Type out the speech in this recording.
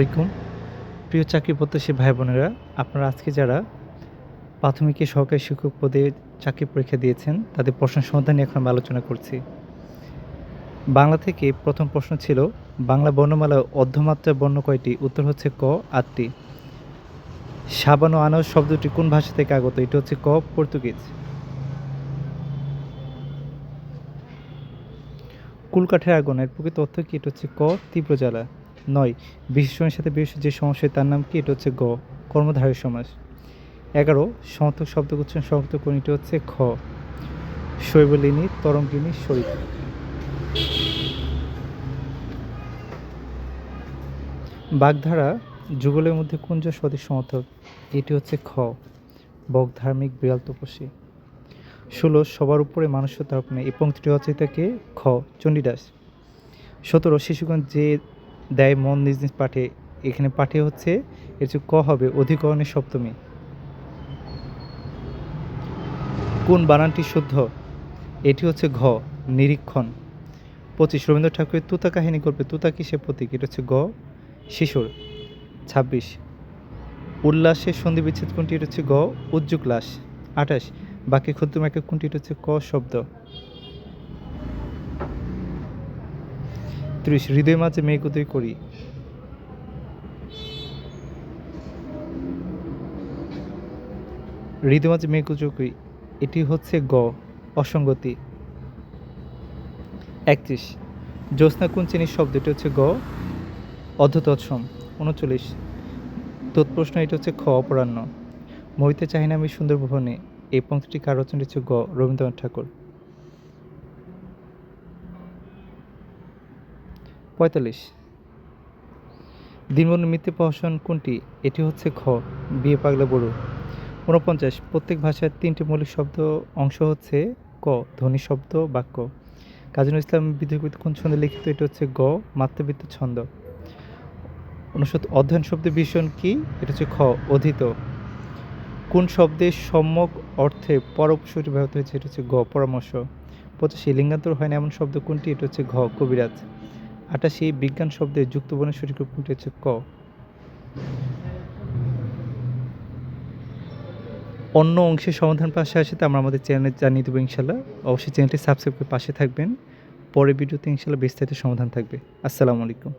আলাইকুম। প্রিয় চাকরি প্রত্যাশী ভাই বোনেরা, আপনারা আজকে যারা প্রাথমিকে সহকারী শিক্ষক পদে চাকরি পরীক্ষা দিয়েছেন, তাদের প্রশ্ন সমাধান নিয়ে এখন আমরা আলোচনা করছি। বাংলা থেকে প্রথম প্রশ্ন ছিল, বাংলা বর্ণমালা অর্ধমাত্রা বর্ণ কয়টি? উত্তর হচ্ছে ক আটটি সাবান ও আনাজ শব্দটি কোন ভাষা থেকে আগত? এটা হচ্ছে ক, পর্তুগিজ। কুলকাঠের আগুনের প্রকৃত অর্থ কি? এটা হচ্ছে ক, তীব্র জ্বালা। নয়, বিশেষণের সাথে বিশেষ যে সমস্যা, তার নাম কি? এটা হচ্ছে গ কর্মধারয় সমাস। এগারো সমর্থক শব্দ উচ্চারণ সমর্থক কোনটি হচ্ছে খ, শৈবলিনী, তরঙ্গিনী শরীর বাগধারা, যুগলের মধ্যে কুঞ্জ সদৃশ সমর্থক? এটি হচ্ছে খ বক ধার্মিক বিড়াল তপসী ষোলো, সবার উপরে মানুষ তারপরে এই পঙ্ক্তিটি হচ্ছে থেকে খ, চণ্ডীদাস। সতেরো, শিশুগণ যে দেয় মন নিজ নিজ পাঠে। এখানে পাঠে হচ্ছে, এর ক হবে? অধিকরণের সপ্তমী। কোন বানানটি শুদ্ধ? এটি হচ্ছে ঘ, নিরীক্ষণ। পঁচিশ রবীন্দ্র ঠাকুরের তুতা কাহিনী গল্পে তুতা কিসের প্রতীক? এটা হচ্ছে গ শিশুর। ছাব্বিশ, উল্লাসের সন্ধি বিচ্ছেদ কোনটি? এটা হচ্ছে গ উজ্জুকলাস আঠাশ বাকি ক্ষুদ্র একক কোনটি? এটা হচ্ছে ক, শব্দ। ত্রিশ, হৃদয় মাঝে মেঘ উদয় করি। হৃদয় মাঝে করি। এটি হচ্ছে গ, অসঙ্গতি। একত্রিশ, জ্যোৎস্না কোন শ্রেণির শব্দ, এটি হচ্ছে গ অর্ধতৎসম উনচল্লিশ। তৎপ্রশ্ন এটা হচ্ছে খ, অপরাহ্ন। মহিতে চাহিনা আমি সুন্দর ভুবনে, এই পঙ্ক্তিটি কার রচনা হচ্ছে গ, রবীন্দ্রনাথ ঠাকুর। পঁয়তাল্লিশ। দিনবন্ধু মিথ্যে প্রহসন কোনটি? এটি হচ্ছে খ বিয়ে পাগলা বড়ু। ঊনপঞ্চাশ, প্রত্যেক ভাষার তিনটি মৌলিক শব্দ অংশ হচ্ছে ক, ধ্বনি শব্দ, বাক্য। কাজী নজরুল ইসলাম বিদ্যুৎ কোন ছন্দে লিখিত, এটা হচ্ছে গ মাত্রাবৃত্ত ছন্দ। অনুষদ অধ্যয়ন শব্দের ভীষণ কি? এটা হচ্ছে খ, অধীত। কোন শব্দের সম্যক অর্থে পরোপসরি ব্যবহৃত হয়েছে? এটা হচ্ছে গ, পরামর্শ। পঁচাশি, লিঙ্গান্তর হয় না এমন শব্দ কোনটি? এটা হচ্ছে ঘ, কবিরাজ। আটাশি বিজ্ঞান শব্দের যুক্ত বর্ণের সঠিক রূপ কোনটি হচ্ছে ক। অন্য অংশের সমাধান পাশে আসে আমরা আমাদের চ্যানেল জানিয়ে দেবো ইনশাল্লাহ। অবশ্যই চ্যানেলটি সাবস্ক্রাইব করে পাশে থাকবেন। পরে ভিডিওতে ইনশাল্লাহ বিস্তারিত সমাধান থাকবে। আসসালামু আলাইকুম।